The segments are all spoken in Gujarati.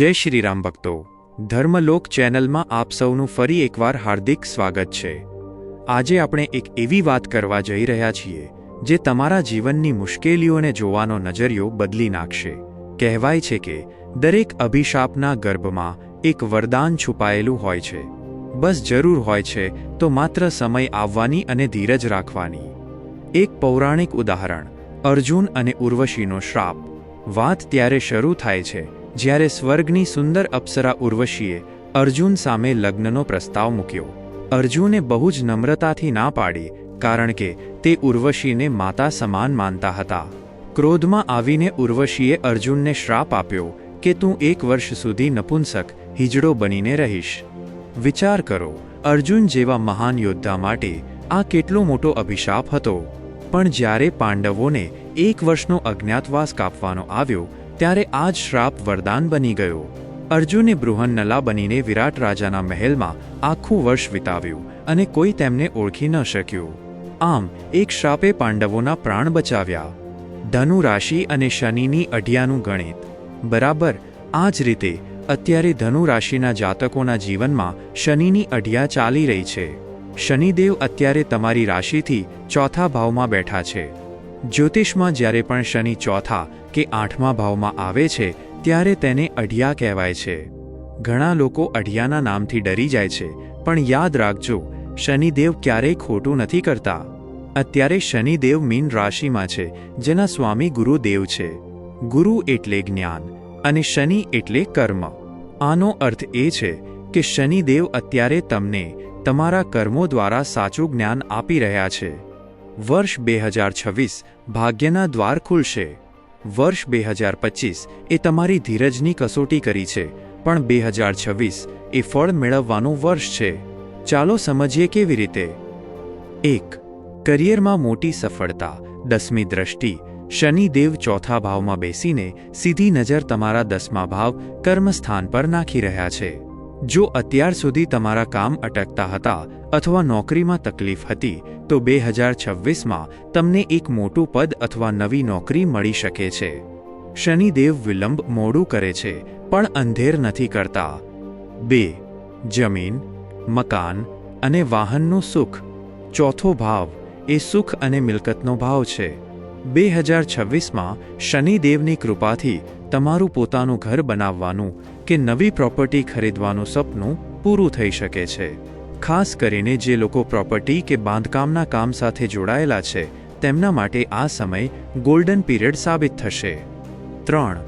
જય શ્રી રામ ભક્તો. ધર્મલોક ચેનલમાં આપ સૌનું ફરી એકવાર હાર્દિક સ્વાગત છે. આજે આપણે એક એવી વાત કરવા જઈ રહ્યા છીએ, જે તમારા જીવનની મુશ્કેલીઓને જોવાનો નજરિયો બદલી નાખશે. કહેવાય છે કે, દરેક અભિશાપના ગર્ભમાં એક વરદાન છુપાયેલું હોય છે. બસ જરૂર હોય છે તો માત્ર સમય આવવાની અને ધીરજ રાખવાની. એક પૌરાણિક ઉદાહરણ, અર્જુન અને ઉર્વશીનો શ્રાપ. વાત ત્યારે શરૂ થાય છે જ્યારે સ્વર્ગની સુંદર અપ્સરા ઉર્વશીએ અર્જુન સામે લગ્નનો પ્રસ્તાવ મૂક્યો. અર્જુને બહુ જ નમ્રતાથી ના પાડી, કારણ કે તે ઉર્વશીને માતા સમાન માનતા હતા. ક્રોધમાં આવીને ઉર્વશીએ અર્જુનને શ્રાપ આપ્યો કે તું એક વર્ષ સુધી નપુંસક, હિજડો બનીને રહીશ. વિચાર કરો, અર્જુન જેવા મહાન યોદ્ધા માટે આ કેટલો મોટો અભિશાપ હતો. પણ જ્યારે પાંડવોને એક વર્ષનો અજ્ઞાતવાસ કાપવાનો આવ્યો ત્યારે આ જ શ્રાપ વરદાન બની ગયો. અર્જુને બૃહન્નલા બનીને વિરાટ રાજાના મહેલમાં આખું વર્ષ વિતાવ્યું અને કોઈ તેમને ઓળખી ન શક્યું. આમ, એક શ્રાપે પાંડવોના પ્રાણ બચાવ્યા. ધનુ રાશિ અને શનિની અઢિયાનું ગણિત. બરાબર, આ જ રીતે અત્યારે ધનુ રાશિના જાતકોના જીવનમાં શનિની અઢિયા ચાલી રહી છે. શનિદેવ અત્યારે તમારી રાશિથી ચોથા ભાવમાં બેઠા છે. જ્યોતિષમાં જ્યારે પણ શનિ ચોથા કે આઠમા ભાવમાં આવે છે, ત્યારે તેને અઢિયા કહેવાય છે. ઘણા લોકો અઢિયાના નામથી ડરી જાય છે, પણ યાદ રાખજો, શનિદેવ ક્યારેય ખોટું નથી કરતા. અત્યારે શનિદેવ મીન રાશિમાં છે, જેના સ્વામી ગુરુદેવ છે. ગુરુ એટલે જ્ઞાન, અને શનિ એટલે કર્મ. આનો અર્થ એ છે કે શનિદેવ અત્યારે તમને તમારા કર્મો દ્વારા સાચું જ્ઞાન આપી રહ્યા છે. વર્ષ બે હજાર છવ્વીસ ભાગ્યના દ્વાર ખુલશે. વર્ષ બે હજાર પચીસ એ તમારી ધીરજની કસોટી કરી છે, પણ બે હજાર છવ્વીસ એ ફળ મેળવવાનું વર્ષ છે. ચાલો સમજીએ કેવી રીતે? એક, કરિયરમાં મોટી સફળતા, દસમી દ્રષ્ટિ, શનિદેવ ચોથા ભાવમાં બેસીને સીધી નજર તમારા દસમા ભાવ કર્મસ્થાન પર નાખી રહ્યા છે. જો અત્યાર સુધી તમારા કામ અટકતા હતા અથવા નોકરીમાં તકલીફ હતી, તો બે હજાર છવ્વીસમાં તમને એક મોટું પદ અથવા નવી નોકરી મળી શકે છે. શનિદેવ વિલંબ મોડું કરે છે, પણ અંધેર નથી કરતા. બે, જમીન, મકાન અને વાહનનું સુખ. ચોથો ભાવ, એ સુખ અને મિલકતનો ભાવ છે. બે હજાર છવ્વીસમાં શનિદેવની કૃપાથી તમારું પોતાનું ઘર બનાવવાનું કે નવી પ્રોપર્ટી ખરીદવાનું સપનું પૂરું થઈ શકે છે. ખાસ કરીને જે લોકો પ્રોપર્ટી કે બાંધકામના કામ સાથે જોડાયેલા છે, તેમના માટે આ સમય ગોલ્ડન પીરિયડ સાબિત થશે. ત્રણ.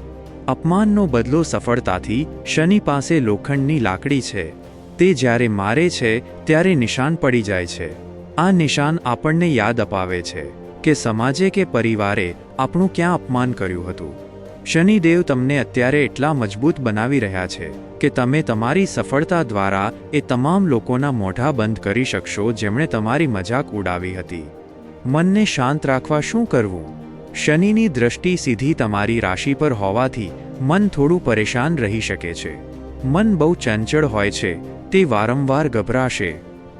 અપમાનનો બદલો સફળતાથી શનિ પાસે લોખંડની લાકડી છે. તે જ્યારે મારે છે, ત્યારે નિશાન પડી જાય છે. આ નિશાન આપણને યાદ અપાવે છે. કે સમાજે કે પરિવારે આપણું ક્યાં અપમાન કર્યું હતું? શનિદેવ તમને અત્યારે એટલા મજબૂત બનાવી રહ્યા છે કે તમે તમારી સફળતા દ્વારા એ તમામ લોકોના મોઢા બંધ કરી શકશો જેમણે તમારી મજાક ઉડાવી હતી. મનને શાંત રાખવા શું કરવું? શનિની દ્રષ્ટિ સીધી તમારી રાશિ પર હોવાથી મન થોડું પરેશાન રહી શકે છે. મન બહુ ચંચળ હોય છે, તે વારંવાર ગભરાશે.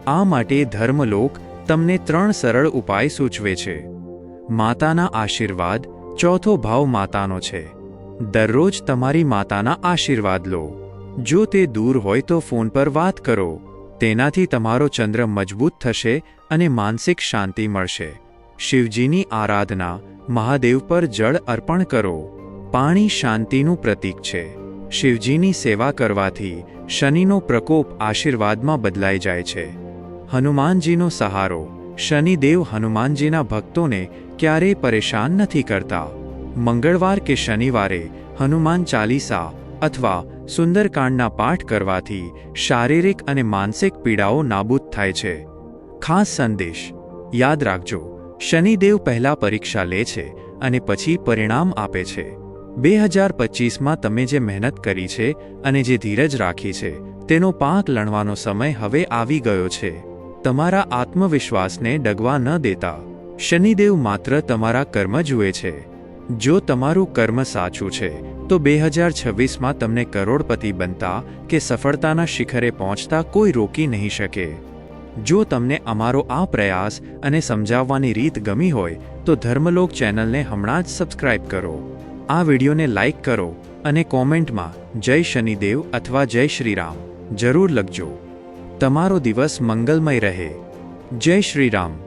આ માટે ધર્મલોક તમને ત્રણ સરળ ઉપાય સૂચવે છે. માતાના આશીર્વાદ ચોથો ભાવ માતાનો છે. દરરોજ તમારી માતાના આશીર્વાદ લો. જો તે દૂર હોય તો ફોન પર વાત કરો. તેનાથી તમારો ચંદ્ર મજબૂત થશે અને માનસિક શાંતિ મળશે. શિવજીની આરાધના મહાદેવ પર જળ અર્પણ કરો. પાણી શાંતિનું પ્રતીક છે. શિવજીની સેવા કરવાથી શનિનો પ્રકોપ આશીર્વાદમાં બદલાઈ જાય છે. હનુમાનજીનો સહારો શનિદેવ હનુમાનજીના ભક્તોને ક્યારેય પરેશાન નથી કરતા. મંગળવાર કે શનિવારે હનુમાન ચાલીસા અથવા સુંદરકાંડના પાઠ કરવાથી શારીરિક અને માનસિક પીડાઓ નાબૂદ થાય છે. ખાસ સંદેશ, યાદ રાખજો, શનિદેવ પહેલા પરીક્ષા લે છે અને પછી પરિણામ આપે છે. બે હજાર પચીસમાં તમે જે મહેનત કરી છે અને જે ધીરજ રાખી છે, તેનો પાક લણવાનો સમય હવે આવી ગયો છે. તમારા આત્મવિશ્વાસને ડગવા ન દેતા. શનિદેવ માત્ર તમારા કર્મ જુએ છે. જો તમારું કર્મ સાચું છે, તો બે હજાર છવ્વીસમાં તમને કરોડપતિ બનતા કે સફળતાના શિખરે પહોંચતા કોઈ રોકી નહીં શકે. જો તમને અમારો આ પ્રયાસ અને સમજાવવાની રીત ગમી હોય, તો ધર્મલોક ચેનલને હમણાં જ સબસ્ક્રાઇબ કરો. આ વિડીયોને લાઇક કરો અને કોમેન્ટમાં જય શનિદેવ અથવા જય શ્રીરામ જરૂર લખજો. તમારો દિવસ મંગલમય રહે. જય શ્રીરામ.